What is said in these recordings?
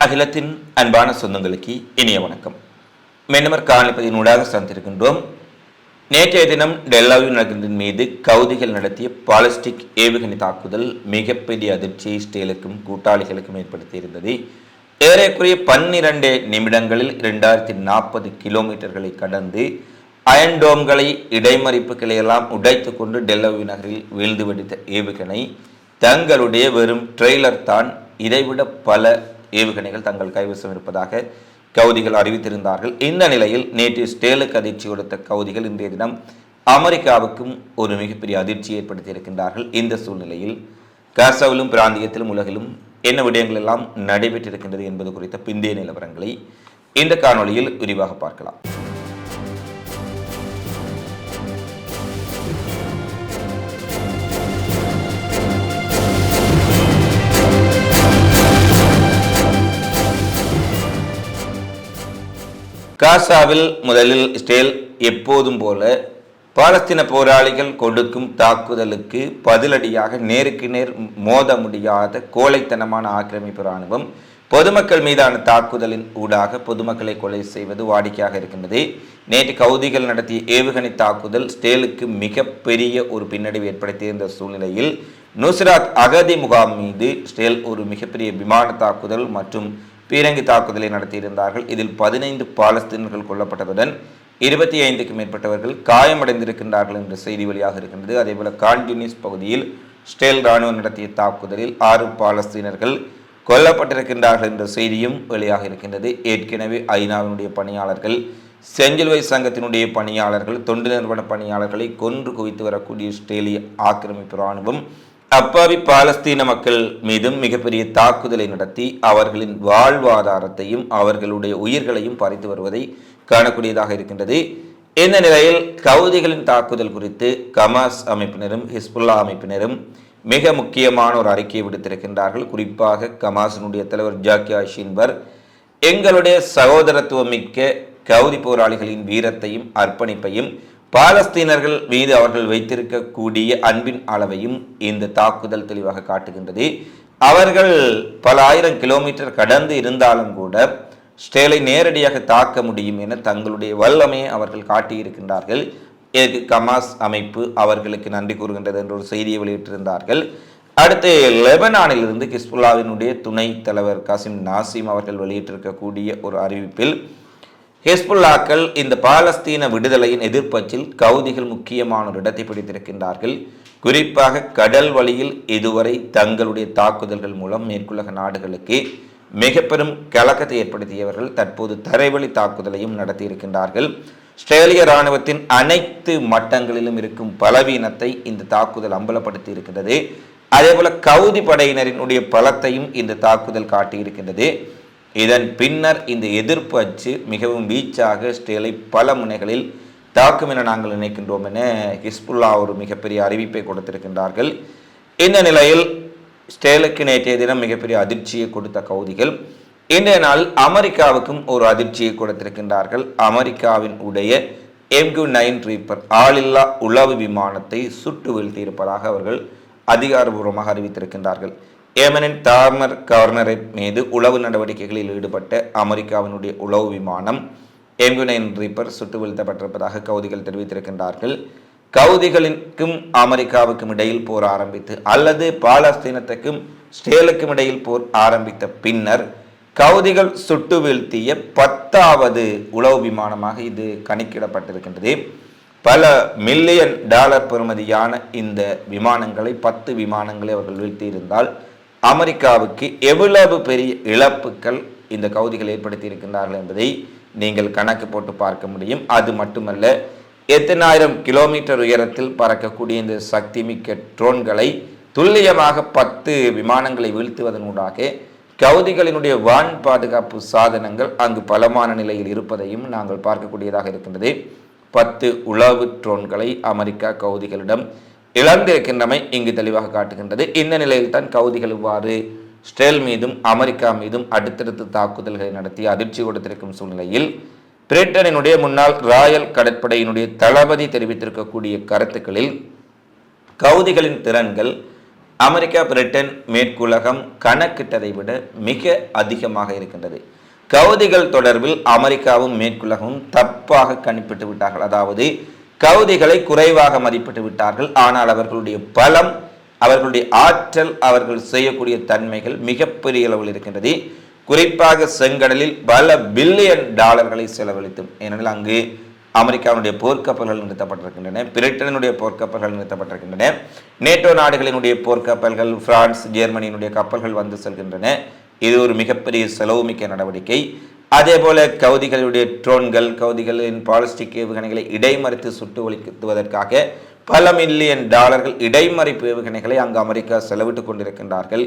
அகிலத்தின் அன்பான சொந்தங்களுக்கு இனிய வணக்கம். மென்னமர் காணொலிப்பதின் ஊடாக சந்திருக்கின்றோம் நேற்றைய தினம் டெல்லாவி நகரின் மீது கவுதிகள் நடத்திய பாலிஸ்டிக் ஏவுகணை தாக்குதல் மிகப்பெரிய அதிர்ச்சியை இஸ்ரேலுக்கும் கூட்டாளிகளுக்கும் ஏற்படுத்தியிருந்தது. ஏறக்குறைய பன்னிரண்டு நிமிடங்களில் இரண்டாயிரத்தி நாற்பது கிலோமீட்டர்களை கடந்து அயன்டோம்களை இடைமறிப்புகளை எல்லாம் உடைத்து கொண்டு டெல்லவி நகரில் வீழ்ந்து வெடித்த ஏவுகணை தங்களுடைய வெறும் ட்ரெய்லர் தான். இதைவிட பல ஏவுகணைகள் தங்கள் கைவசம் இருப்பதாக கவுதிகள் அறிவித்திருந்தார்கள். இந்த நிலையில் நேற்று ஸ்டேலுக்கு அதிர்ச்சி கொடுத்த கவுதிகள் இன்றைய தினம் அமெரிக்காவுக்கும் ஒரு மிகப்பெரிய அதிர்ச்சி ஏற்படுத்தியிருக்கின்றார்கள். இந்த சூழ்நிலையில் காசாவிலும் பிராந்தியத்திலும் உலகிலும் என்ன விடயங்கள் எல்லாம் நடைபெற்றிருக்கின்றது என்பது குறித்த பிந்தைய நிலவரங்களை இந்த காணொளியில் விரிவாக பார்க்கலாம். காசாவில் முதலில் இஸ்ரேல் எப்போதும் போல பாலஸ்தீன போராளிகள் கொடுக்கும் தாக்குதலுக்கு பதிலடியாக நேருக்கு நேர் மோத முடியாத கோழைத்தனமான ஆக்கிரமிப்பு இராணுவம் பொதுமக்கள் மீதான தாக்குதலின் ஊடாக பொதுமக்களை கொலை செய்வது வாடிக்கையாக இருக்கின்றது. நேற்று கவுதிகள் நடத்திய ஏவுகணை தாக்குதல் ஸ்டேலுக்கு மிகப்பெரிய ஒரு பின்னடைவு ஏற்படுத்தியிருந்த சூழ்நிலையில் நுஸ்ராத் அகதி முகாம் மீது ஸ்டேல் ஒரு மிகப்பெரிய விமான தாக்குதல் மற்றும் பீரங்கி தாக்குதலை நடத்தியிருந்தார்கள். இதில் பதினைந்து பாலஸ்தீனர்கள் கொல்லப்பட்டதுடன் இருபத்தி ஐந்துக்கும் மேற்பட்டவர்கள் காயமடைந்திருக்கின்றார்கள் என்ற செய்தி வெளியாக இருக்கின்றது. அதேபோல கான்யூனிஸ் பகுதியில் ஸ்டேல் ராணுவம் நடத்திய தாக்குதலில் ஆறு பாலஸ்தீனர்கள் கொல்லப்பட்டிருக்கின்றார்கள் என்ற செய்தியும் வெளியாக இருக்கின்றது. ஏற்கனவே ஐநாவினுடைய பணியாளர்கள் செஞ்சிலுவை சங்கத்தினுடைய பணியாளர்கள் தொண்டு நிறுவன பணியாளர்களை கொன்று குவித்து வரக்கூடிய இஸ்ரேலிய ஆக்கிரமிப்பு ராணுவம் அப்பாவி பாலஸ்தீன மக்கள் மீதும் மிகப்பெரிய தாக்குதலை நடத்தி அவர்களின் வாழ்வாதாரத்தையும் அவர்களுடைய உயிர்களையும் பறித்து வருவதை காணக்கூடியதாக இருக்கின்றது. இந்த நிலையில் கவுதிகளின் தாக்குதல் குறித்து கமாஸ் அமைப்பினரும் ஹிஸ்புல்லா அமைப்பினரும் மிக முக்கியமான ஒரு அறிக்கையை விடுத்திருக்கின்றார்கள். குறிப்பாக கமாஸினுடைய தலைவர் ஜாக்கியா ஷின்பர் எங்களுடைய சகோதரத்துவம் மிக்க கவுதி போராளிகளின் வீரத்தையும் அர்ப்பணிப்பையும் பாலஸ்தீனர்கள் மீது அவர்கள் வைத்திருக்கக்கூடிய அன்பின் அளவையும் இந்த தாக்குதல் தெளிவாக காட்டுகின்றது. அவர்கள் பல ஆயிரம் கிலோமீட்டர் கடந்து இருந்தாலும் கூட ஸ்டேலை நேரடியாக தாக்க முடியும் என தங்களுடைய வல்லமையை அவர்கள் காட்டியிருக்கின்றார்கள். இதற்கு கமாஸ் அமைப்பு அவர்களுக்கு நன்றி கூறுகின்றது என்ற ஒரு செய்தியை வெளியிட்டிருந்தார்கள். அடுத்து லெபனானிலிருந்து கிஸ்புல்லாவினுடைய துணை தலைவர் காசிம் நாசிம் அவர்கள் வெளியிட்டிருக்கக்கூடிய ஒரு அறிவிப்பில் ஹெஸ்புல்லாக்கள் இந்த பாலஸ்தீன விடுதலையின் எதிர்ப்பச்சில் கவுதிகள் முக்கியமான ஒரு இடத்தை பிடித்திருக்கின்றார்கள். குறிப்பாக கடல் வழியில் இதுவரை தங்களுடைய தாக்குதல்கள் மூலம் மேற்குலக நாடுகளுக்கு மிக பெரும் கலக்கத்தை ஏற்படுத்தியவர்கள் தற்போது தரைவழி தாக்குதலையும் நடத்தியிருக்கின்றார்கள். ஆஸ்திரேலிய இராணுவத்தின் அனைத்து மட்டங்களிலும் இருக்கும் பலவீனத்தை இந்த தாக்குதல் அம்பலப்படுத்தி இருக்கின்றது அதேபோல கவுதி படையினரினுடைய பலத்தையும் இந்த தாக்குதல் காட்டியிருக்கின்றது. இதன் பின்னர் இந்த எதிர்ப்பு அச்சு மிகவும் வீச்சாக ஸ்டேலை பல முனைகளில் தாக்கும் என நாங்கள் நினைக்கின்றோம் என ஹிஸ்புல்லா ஒரு மிகப்பெரிய அறிவிப்பை கொடுத்திருக்கின்றார்கள். இந்த நிலையில் ஸ்டேலுக்கு நேற்றைய தினம் மிகப்பெரிய அதிர்ச்சியை கொடுத்த கவுதிகள் இன்றைய நாள் அமெரிக்காவுக்கும் ஒரு அதிர்ச்சியை கொடுத்திருக்கின்றார்கள். அமெரிக்காவின் உடைய எம்கு நைன் ரீப்பர் ஆளில்லா உளவு விமானத்தை சுட்டு வீழ்த்தியிருப்பதாக அவர்கள் அதிகாரபூர்வமாக அறிவித்திருக்கின்றார்கள். ஏமனின் தார்மர் கவர்னரை மீது உளவு நடவடிக்கைகளில் ஈடுபட்ட அமெரிக்காவினுடைய உளவு விமானம் எங்குனைன் ரீப்பர் சுட்டு வீழ்த்தப்பட்டிருப்பதாக கவுதிகள் தெரிவித்திருக்கின்றார்கள். கவுதிகளுக்கும் அமெரிக்காவுக்கும் இடையில் போர் ஆரம்பித்து அல்லது பாலஸ்தீனத்துக்கும் ஸ்டேலுக்கும் இடையில் போர் ஆரம்பித்த பின்னர் கவுதிகள் சுட்டு வீழ்த்திய பத்தாவது உளவு விமானமாக இது கணக்கிடப்பட்டிருக்கின்றது. பல மில்லியன் டாலர் பெறுமதியான இந்த விமானங்களை பத்து விமானங்களை அவர்கள் வீழ்த்தியிருந்தால் அமெரிக்காவுக்கு எவ்வளவு பெரிய இழப்புகள் இந்த கவுதிகள் ஏற்படுத்தி இருக்கின்றார்கள் என்பதை நீங்கள் கணக்கு போட்டு பார்க்க முடியும். அது மட்டுமல்ல எத்தனாயிரம் கிலோமீட்டர் உயரத்தில் பறக்கக்கூடிய இந்த சக்தி மிக்க ட்ரோன்களை துல்லியமாக பத்து விமானங்களை வீழ்த்துவதனூடாக கவுதிகளினுடைய வான் பாதுகாப்பு சாதனங்கள் அங்கு பலமான நிலையில் இருப்பதையும் நாங்கள் பார்க்கக்கூடியதாக இருக்கின்றது. பத்து உளவு ட்ரோன்களை அமெரிக்கா கவுதிகளிடம் இழந்திருக்கின்றமை இங்கு தெளிவாக காட்டுகின்றது. இந்த நிலையில் தான் கவுதிகள் இவ்வாறு ஸ்ட்ரேல் மீதும் அமெரிக்கா மீதும் அடுத்தடுத்து தாக்குதல்களை நடத்தி அதிர்ச்சி கொடுத்திருக்கும் சூழ்நிலையில் பிரிட்டனினுடைய முன்னாள் ராயல் கடற்படையினுடைய தளபதி தெரிவித்திருக்கக்கூடிய கருத்துக்களில் கவுதிகளின் திறன்கள் அமெரிக்கா பிரிட்டன் மேற்குலகம் கணக்கிட்டதை விட மிக அதிகமாக இருக்கின்றது. கவுதிகள் தொடர்பில் அமெரிக்காவும் மேற்குலகமும் தப்பாக கணிப்பிட்டு விட்டார்கள். அதாவது கவுதிகளை குறைவாக மதிப்பிட்டு விட்டார்கள். ஆனால் அவர்களுடைய பலம் அவர்களுடைய ஆற்றல் அவர்கள் செய்யக்கூடிய தன்மைகள் மிகப்பெரிய அளவில் இருக்கின்றது. குறிப்பாக செங்கடலில் பல பில்லியன் டாலர்களை செலவழித்தும் ஏனெனில் அங்கு அமெரிக்காவுடைய போர்க்கப்பல்கள் நிறுத்தப்பட்டிருக்கின்றன பிரிட்டனுடைய போர்க்கப்பல்கள் நிறுத்தப்பட்டிருக்கின்றன நேட்டோ நாடுகளினுடைய போர்க்கப்பல்கள் பிரான்ஸ் ஜெர்மனியினுடைய கப்பல்கள் வந்து செல்கின்றன. இது ஒரு மிகப்பெரிய செலவுமிக்க நடவடிக்கை. அதே போல கவுதிகளுடைய ட்ரோன்கள் கவுதிகளின் பாலிஸ்டிக் ஏவுகணைகளை இடைமறித்து சுட்டு ஒழிக்குவதற்காக பல மில்லியன் டாலர்கள் இடைமறிப்பு ஏவுகணைகளை அங்கு அமெரிக்கா செலவிட்டுக் கொண்டிருக்கின்றார்கள்.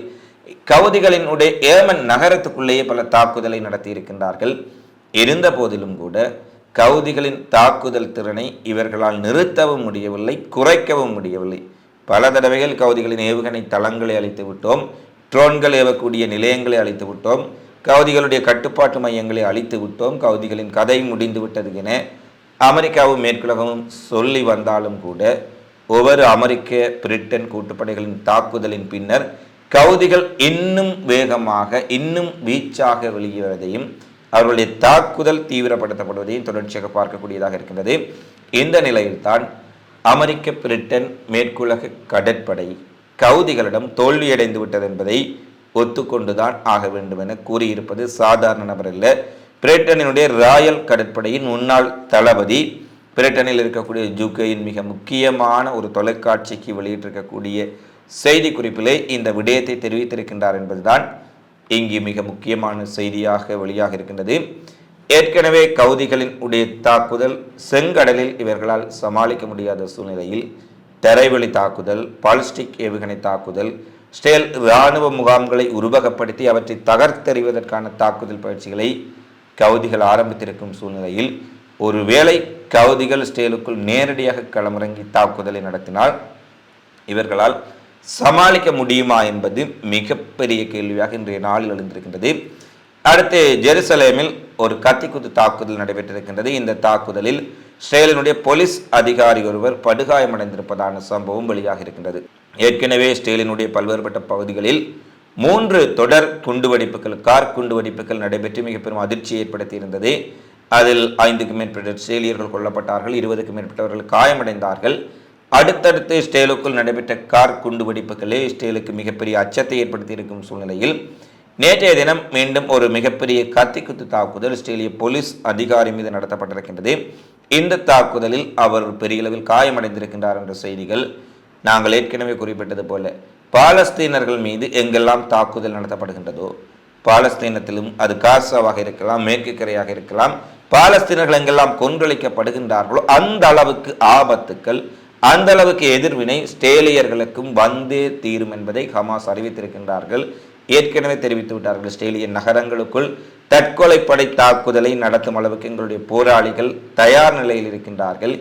கவுதிகளினுடைய ஏமன் நகரத்துக்குள்ளேயே பல தாக்குதலை நடத்தி இருக்கின்றார்கள் இருந்த போதிலும் கூட கவுதிகளின் தாக்குதல் திறனை இவர்களால் நிறுத்தவும் முடியவில்லை குறைக்கவும் முடியவில்லை. பல தடவைகள் கவுதிகளின் ஏவுகணை தளங்களை அழித்து விட்டோம் ட்ரோன்கள் ஏவக்கூடிய நிலையங்களை அழித்து விட்டோம் கவுதிகளுடைய கட்டுப்பாட்டு மையங்களை அழித்து விட்டோம். கவுதிகளின் கதை முடிந்து விட்டது என அமெரிக்காவும் மேற்குலகமும் சொல்லி வந்தாலும் கூட ஒவ்வொரு அமெரிக்க பிரிட்டன் கூட்டுப்படைகளின் தாக்குதலின் பின்னர் கவுதிகள் இன்னும் வேகமாக இன்னும் வீச்சாக வெளியேறதையும் அவர்களுடைய தாக்குதல் தீவிரப்படுத்தப்படுவதையும் தொடர்ச்சியாக பார்க்கக்கூடியதாக இருக்கின்றது. இந்த நிலையில்தான் அமெரிக்க பிரிட்டன் மேற்குலக கடற்படை கவுதிகளிடம் தோல்வியடைந்து விட்டது என்பதை ஒத்துக்கொண்டுதான் ஆக வேண்டும் என கூறியிருப்பது சாதாரண நபர் அல்ல. பிரிட்டனினுடைய ராயல் கடற்படையின் முன்னாள் தளபதி பிரிட்டனில் இருக்கக்கூடிய ஜூகேயின் மிக முக்கியமான ஒரு தொலைக்காட்சிக்கு வெளியிட்டிருக்கக்கூடிய செய்தி குறிப்பிலே இந்த விடயத்தை தெரிவித்திருக்கின்றார் என்பதுதான் இங்கு மிக முக்கியமான செய்தியாக வெளியாக இருக்கின்றது. ஏற்கனவே கவுதிகளின் உடைய தாக்குதல் செங்கடலில் இவர்களால் சமாளிக்க முடியாத சூழ்நிலையில் தரைவழி தாக்குதல் பாலிஸ்டிக் ஏவுகணை தாக்குதல் ஸ்டேல் இராணுவ முகாம்களை உருவகப்படுத்தி அவற்றை தகர்த்தெறிவதற்கான தாக்குதல் பயிற்சிகளை கவுதிகள் ஆரம்பித்திருக்கும் சூழ்நிலையில் ஒருவேளை கவுதிகள் ஸ்டேலுக்குள் நேரடியாக களமிறங்கி தாக்குதலை நடத்தினால் இவர்களால் சமாளிக்க முடியுமா என்பது மிகப்பெரிய கேள்வியாக இன்றைய நாளில் எழுந்திருக்கின்றது. அடுத்து ஜெருசலேமில் ஒரு கத்திக்குத்து தாக்குதல் நடைபெற்றிருக்கின்றது. இந்த தாக்குதலில் ஸ்ரேலினுடைய போலீஸ் அதிகாரி ஒருவர் படுகாயமடைந்திருப்பதான சம்பவம் வெளியாக இருக்கின்றது ஏற்கனவே ஸ்டேலினுடைய பல்வேறுபட்ட பகுதிகளில் மூன்று தொடர் குண்டுவெடிப்புகள் கார் குண்டுவெடிப்புகள் நடைபெற்று மிக பெரும் அதிர்ச்சி ஏற்படுத்தியிருந்தது. அதில் ஐந்துக்கும் மேற்பட்ட ஸ்டேலியர்கள் கொல்லப்பட்டார்கள் இருபதுக்கும் மேற்பட்டவர்கள் காயமடைந்தார்கள். அடுத்தடுத்து ஸ்டேலுக்குள் நடைபெற்ற கார் குண்டுவெடிப்புகளே ஸ்டேலுக்கு மிகப்பெரிய அச்சத்தை ஏற்படுத்தியிருக்கும் சூழ்நிலையில் நேற்றைய தினம் மீண்டும் ஒரு மிகப்பெரிய கத்திக்குத்து தாக்குதல் ஸ்டேலிய போலீஸ் அதிகாரி மீது நடத்தப்பட்டிருக்கின்றது. இந்த தாக்குதலில் அவர் பெரிய அளவில் காயமடைந்திருக்கின்றார் என்ற செய்திகள் நாங்கள் ஏற்கனவே குறிப்பிட்டது போல பாலஸ்தீனர்கள் மீது எங்கெல்லாம் தாக்குதல் நடத்தப்படுகின்றதோ பாலஸ்தீனத்திலும் அது காசாவாக இருக்கலாம் மேற்கு கரையாக இருக்கலாம் பாலஸ்தீனர்கள் எங்கெல்லாம் கொன்றளிக்கப்படுகின்றார்களோ அந்த அளவுக்கு ஆபத்துக்கள் அந்த அளவுக்கு எதிர்வினை ஸ்டேலியர்களுக்கும் வந்தே தீரும் என்பதை ஹமாஸ் அறிவித்திருக்கின்றார்கள். ஏற்கனவே தெரிவித்து விட்டார்கள் ஸ்டேலிய நகரங்களுக்குள் தற்கொலைப்படை தாக்குதலை நடத்தும் அளவுக்கு எங்களுடைய போராளிகள் தயார் நிலையில் இருக்கின்றார்கள்.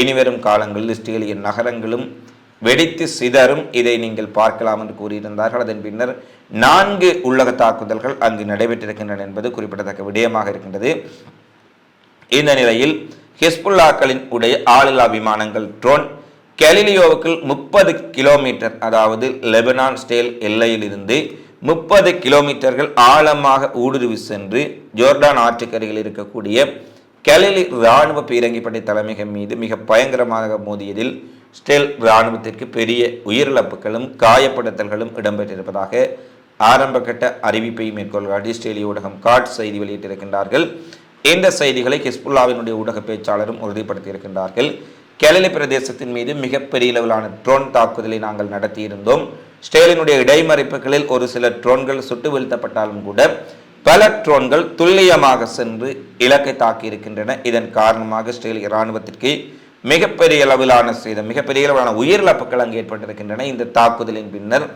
இனிவரும் காலங்களில் ஸ்டேலிய நகரங்களும் வெடித்து சிதறும் இதை நீங்கள் பார்க்கலாம் என்று கூறியிருந்தார்கள். அதன் பின்னர் நான்கு உள்ளக தாக்குதல்கள் அங்கு நடைபெற்றிருக்கின்றன என்பது குறிப்பிடத்தக்க விடயமாக இருக்கின்றது. இந்த நிலையில் ஹிஸ்புல்லாக்களின் உடைய ஆளில்லா விமானங்கள் ட்ரோன் கெலிலியோவுக்குள் முப்பது கிலோமீட்டர் அதாவது லெபனான் ஸ்டேல் எல்லையில் இருந்து முப்பது கிலோமீட்டர்கள் ஆழமாக ஊடுருவி சென்று ஜோர்டான் ஆற்றுக்கரையில் இருக்கக்கூடிய கெலிலி இராணுவ பீரங்கிப்படை தலைமைகள் மீது மிக பயங்கரமாக மோதியதில் ஸ்டெல் இராணுவத்திற்கு பெரிய உயிரிழப்புகளும் காயப்படுத்தல்களும் இடம்பெற்றிருப்பதாக ஆரம்பகட்ட அறிவிப்பை மேற்கொள் காட்டி ஸ்டேலிய ஊடகம் காட் செய்தி வெளியிட்டிருக்கின்றார்கள். இந்த செய்திகளை ஹிஸ்புல்லாவினுடைய ஊடக பேச்சாளரும் உறுதிப்படுத்தியிருக்கின்றார்கள். கேலலி பிரதேசத்தின் மீது மிகப்பெரிய அளவிலான ட்ரோன் தாக்குதலை நாங்கள் நடத்தியிருந்தோம். ஸ்டேலினுடைய இடைமறிப்புகளில் ஒரு சில ட்ரோன்கள் சுட்டு வீழ்த்தப்பட்டாலும் கூட பல ட்ரோன்கள் துல்லியமாக சென்று இலக்கை தாக்கியிருக்கின்றன. இதன் காரணமாக ஸ்டேல் இராணுவத்திற்கு மிகப்பெரிய அளவிலான சேதம் மிகப்பெரிய அளவிலான உயிரிழப்புகள் அங்கு ஏற்பட்டிருக்கின்றன. இந்த தாக்குதலின் பின்னர்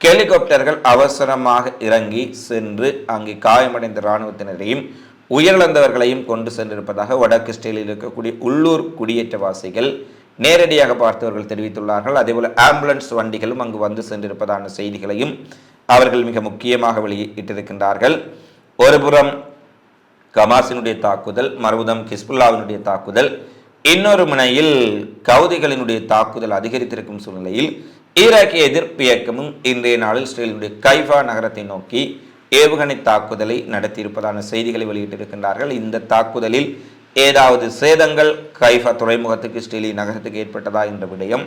ஹெலிகாப்டர்கள் அவசரமாக இறங்கி சென்று அங்கே காயமடைந்த இராணுவத்தினரையும் உயிரிழந்தவர்களையும் கொண்டு சென்றிருப்பதாக வடக்கு ஸ்டேலில் இருக்கக்கூடிய உள்ளூர் குடியேற்றவாசிகள் நேரடியாக பார்த்தவர்கள் தெரிவித்துள்ளார்கள். அதேபோல் ஆம்புலன்ஸ் வண்டிகளும் அங்கு வந்து சென்றிருப்பதான செய்திகளையும் அவர்கள் மிக முக்கியமாக வெளியிட்டிருக்கின்றார்கள். ஒருபுறம் கமாசினுடைய தாக்குதல் மறுபுறம் ஹிஸ்புல்லாவினுடைய தாக்குதல் இன்னொரு முனையில் கவுதிகளினுடைய தாக்குதல் அதிகரித்திருக்கும் சூழ்நிலையில் ஈராக்கிய எதிர்ப்பு இயக்கமும் இன்றைய நாளில் இஸ்ரேலினுடைய கைஃபா நகரத்தை நோக்கி ஏவுகணை தாக்குதலை நடத்தியிருப்பதான செய்திகளை வெளியிட்டிருக்கின்றார்கள். இந்த தாக்குதலில் ஏதாவது சேதங்கள் கைஃபா துறைமுகத்துக்கு இஸ்ரேலி நகரத்துக்கு ஏற்பட்டதா என்ற விடயம்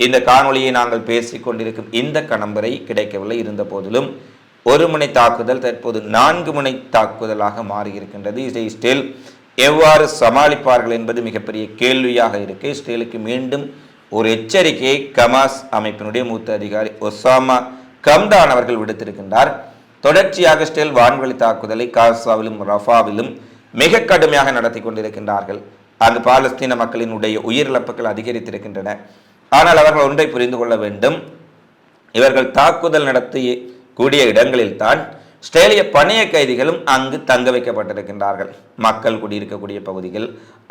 இந்த காணொலியை நாங்கள் பேசிக் கொண்டிருக்கும் இந்த கணம்பரை கிடைக்கவில்லை. இருந்த போதிலும் ஒரு முனை தாக்குதல் தற்போது நான்கு முனை தாக்குதலாக மாறியிருக்கின்றது. இதை இஸ்ரேல் எவ்வாறு சமாளிப்பார்கள் என்பது மிகப்பெரிய கேள்வியாக இருக்கு. இஸ்ரேலுக்கு மீண்டும் ஒரு எச்சரிக்கையை கமாஸ் அமைப்பினுடைய மூத்த அதிகாரி ஒசாமா கம்தான் அவர்கள் விடுத்திருக்கின்றார். தொடர்ச்சியாக இஸ்ரேல் வான்வழி தாக்குதலை காசாவிலும் ரஃபாவிலும் மிக கடுமையாக நடத்தி கொண்டிருக்கின்றார்கள். அங்கு பாலஸ்தீன மக்களினுடைய உயிரிழப்புகள் அதிகரித்திருக்கின்றன. ஆனால் அவர்கள் ஒன்றை புரிந்து கொள்ள வேண்டும். இவர்கள் தாக்குதல் நடத்திய கூடிய இடங்களில்தான் ஸ்டேலிய பணைய கைதிகளும் அங்கு தங்க வைக்கப்பட்டிருக்கின்றார்கள். மக்கள் குடியிருக்கக்கூடிய பகுதிகள்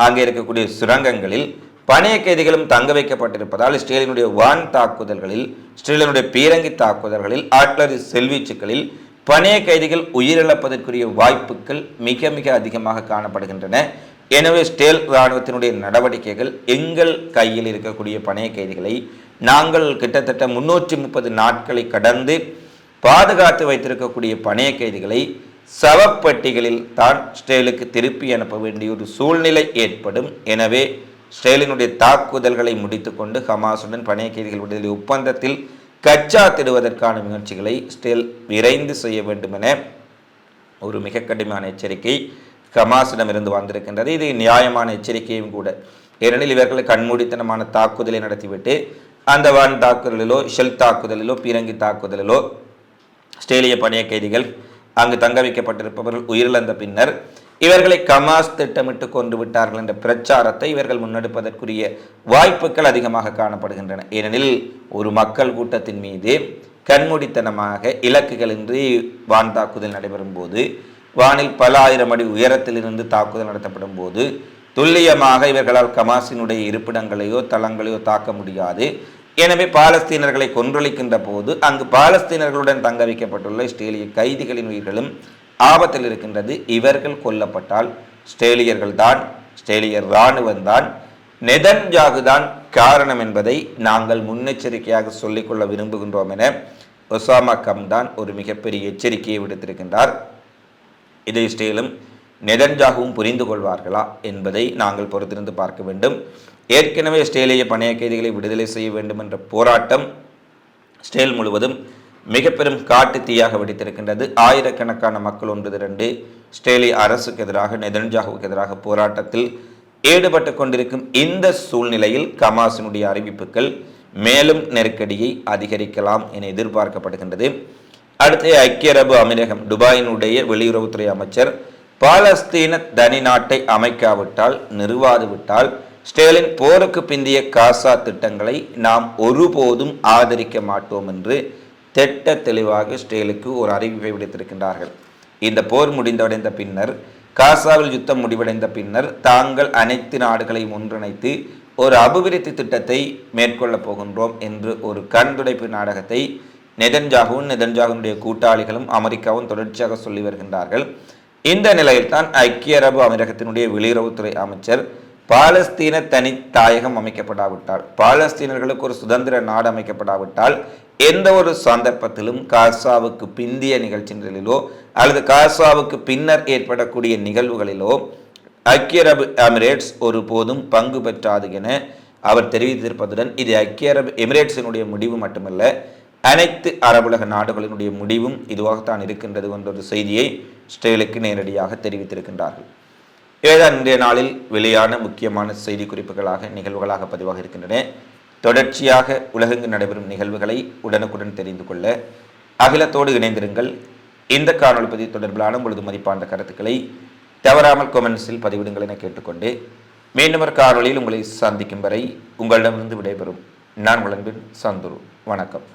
அங்கே இருக்கக்கூடிய சுரங்கங்களில் பணைய கைதிகளும் தங்க வைக்கப்பட்டிருப்பதால் இஸ்ரேலினுடைய வான் தாக்குதல்களில் இஸ்ரேலினுடைய பீரங்கி தாக்குதல்களில் ஆட்லரி செல்வீச்சுக்களில் பணைய கைதிகள் உயிரிழப்பதற்குரிய வாய்ப்புகள் மிக மிக அதிகமாக காணப்படுகின்றன. எனவே ஸ்டேல் இராணுவத்தினுடைய நடவடிக்கைகள் எங்கள் கையில் இருக்கக்கூடிய பணைய கைதிகளை நாங்கள் கிட்டத்தட்ட முன்னூற்றி முப்பது நாட்களை கடந்து பாதுகாத்து வைத்திருக்கக்கூடிய பணைய கைதிகளை சவப்பட்டிகளில் தான் ஸ்டேலுக்கு திருப்பி அனுப்ப வேண்டிய ஒரு சூழ்நிலை ஏற்படும். எனவே ஸ்டேலினுடைய தாக்குதல்களை முடித்துக்கொண்டு ஹமாசுடன் பணைய கைதிகள் விடுதலை ஒப்பந்தத்தில் கச்சா திடுவதற்கான முயற்சிகளை ஸ்டேல் விரைந்து செய்ய வேண்டும் என ஒரு மிக கடுமையான எச்சரிக்கை ஹமாஸிடமிருந்து வந்திருக்கின்றது. இது நியாயமான எச்சரிக்கையும் கூட. ஏனெனில் இவர்கள் கண்மூடித்தனமான தாக்குதலை நடத்திவிட்டு அந்த வான் தாக்குதலிலோ ஷெல் தாக்குதலிலோ பீரங்கி தாக்குதலிலோ ஆஸ்திரேலிய பணிய கைதிகள் அங்கு தங்க வைக்கப்பட்டிருப்பவர்கள் உயிரிழந்த பின்னர் இவர்களை கமாஸ் திட்டமிட்டு கொண்டு விட்டார்கள் என்ற பிரச்சாரத்தை இவர்கள் முன்னெடுப்பதற்குரிய வாய்ப்புகள் அதிகமாக காணப்படுகின்றன. ஏனெனில் ஒரு மக்கள் கூட்டத்தின் மீது கண்மூடித்தனமாக இலக்குகளின்றி வான் தாக்குதல் நடைபெறும் போது வானில் பல ஆயிரம் அடி உயரத்திலிருந்து தாக்குதல் நடத்தப்படும் போது துல்லியமாக இவர்களால் கமாஸினுடைய இருப்பிடங்களையோ தளங்களையோ தாக்க முடியாது. எனவே பாலஸ்தீனர்களை கொன்றொழிக்கின்ற போது அங்கு பாலஸ்தீனர்களுடன் தங்க வைக்கப்பட்டுள்ள இஸ்ரேலிய கைதிகளின் உயிர்களும் ஆபத்தில் இருக்கின்றது. இவர்கள் கொல்லப்பட்டால் ஸ்டேலியர்கள் தான் ஸ்டேலியர் இராணுவம் தான் நெதன்ஜாகு தான் காரணம் என்பதை நாங்கள் முன்னெச்சரிக்கையாக சொல்லிக்கொள்ள விரும்புகின்றோம் என ஒசாமா கம் தான் ஒரு மிகப்பெரிய எச்சரிக்கையை விடுத்திருக்கின்றார். இதை ஸ்டேலும் நெதன்ஜாகவும் புரிந்து கொள்வார்களா என்பதை நாங்கள் பொறுத்திருந்து பார்க்க வேண்டும். ஏற்கனவே ஸ்டேலிய பணைய கைதிகளை விடுதலை செய்ய வேண்டும் என்ற போராட்டம் ஸ்டேல் முழுவதும் மிக பெரும் காட்டு தீயாக வெடித்திருக்கின்றது. ஆயிரக்கணக்கான மக்கள் ஒன்று திரண்டு ஸ்டேலிய அரசுக்கு எதிராக நெதன்ஜாகுவுக்கு எதிராக போராட்டத்தில் ஈடுபட்டு கொண்டிருக்கும் இந்த சூழ்நிலையில் கமாசினுடைய அறிவிப்புகள் மேலும் நெருக்கடியை அதிகரிக்கலாம் என எதிர்பார்க்கப்படுகின்றது. அடுத்து ஐக்கிய அரபு அமீரகம் துபாயினுடைய வெளியுறவுத்துறை அமைச்சர் பாலஸ்தீன தனி நாட்டை அமைக்காவிட்டால் நிறுவாதுவிட்டால் விட்டால் ஸ்டேலின் போருக்கு பிந்திய காசா திட்டங்களை நாம் ஒருபோதும் ஆதரிக்க மாட்டோம் என்று திட்ட தெளிவாக ஸ்டேலுக்கு ஒரு அறிவிப்பை விடுத்திருக்கின்றார்கள். இந்த போர் முடிந்தடைந்த பின்னர் காசாவில் யுத்தம் முடிவடைந்த பின்னர் தாங்கள் அனைத்து நாடுகளையும் ஒன்றிணைத்து ஒரு அபிவிருத்தி திட்டத்தை மேற்கொள்ளப் போகின்றோம் என்று ஒரு கண்துடைப்பு நாடகத்தை நெதன்ஜாகவும் நெதன்ஜாகுனுடைய கூட்டாளிகளும் அமெரிக்காவும் தொடர்ச்சியாக சொல்லி வருகின்றார்கள். இந்த நிலையில்தான் ஐக்கிய அரபு அமீரகத்தினுடைய வெளியுறவுத்துறை அமைச்சர் பாலஸ்தீன தனி தாயகம் அமைக்கப்படாவிட்டால் பாலஸ்தீனர்களுக்கு ஒரு சுதந்திர நாடு அமைக்கப்படாவிட்டால் எந்த ஒரு சந்தர்ப்பத்திலும் காசாவுக்கு பிந்திய நிகழ்ச்சிகளிலோ அல்லது காசாவுக்கு பின்னர் ஏற்படக்கூடிய நிகழ்வுகளிலோ ஐக்கிய அரபு எமிரேட்ஸ் ஒருபோதும் பங்கு பெற்றாது என அவர் தெரிவித்திருப்பதுடன் இது ஐக்கிய அரபு எமிரேட்ஸினுடைய முடிவு மட்டுமல்ல அனைத்து அரபுலக நாடுகளினுடைய முடிவும் இதுவாகத்தான் இருக்கின்றது என்ற ஒரு செய்தியை ஸ்டேலுக்கு நேரடியாக தெரிவித்திருக்கின்றார்கள். இவைதான் இன்றைய நாளில் வெளியான முக்கியமான செய்தி குறிப்புகளாக நிகழ்வுகளாக பதிவாக இருக்கின்றன. தொடர்ச்சியாக உலகெங்கு நடைபெறும் நிகழ்வுகளை உடனுக்குடன் தெரிந்து கொள்ள அகிலத்தோடு இணைந்திருங்கள். இந்த காணொலி பதிவு தொடர்பிலான உங்களது மதிப்பான கருத்துக்களை தவறாமல் கொமெண்ட்ஸில் பதிவிடுங்கள் என கேட்டுக்கொண்டு மீண்டும் ஒரு காணொலியில் உங்களை சந்திக்கும் வரை உங்களிடமிருந்து விடைபெறும். நான் உங்கள் அன்பின் சந்துரு. வணக்கம்.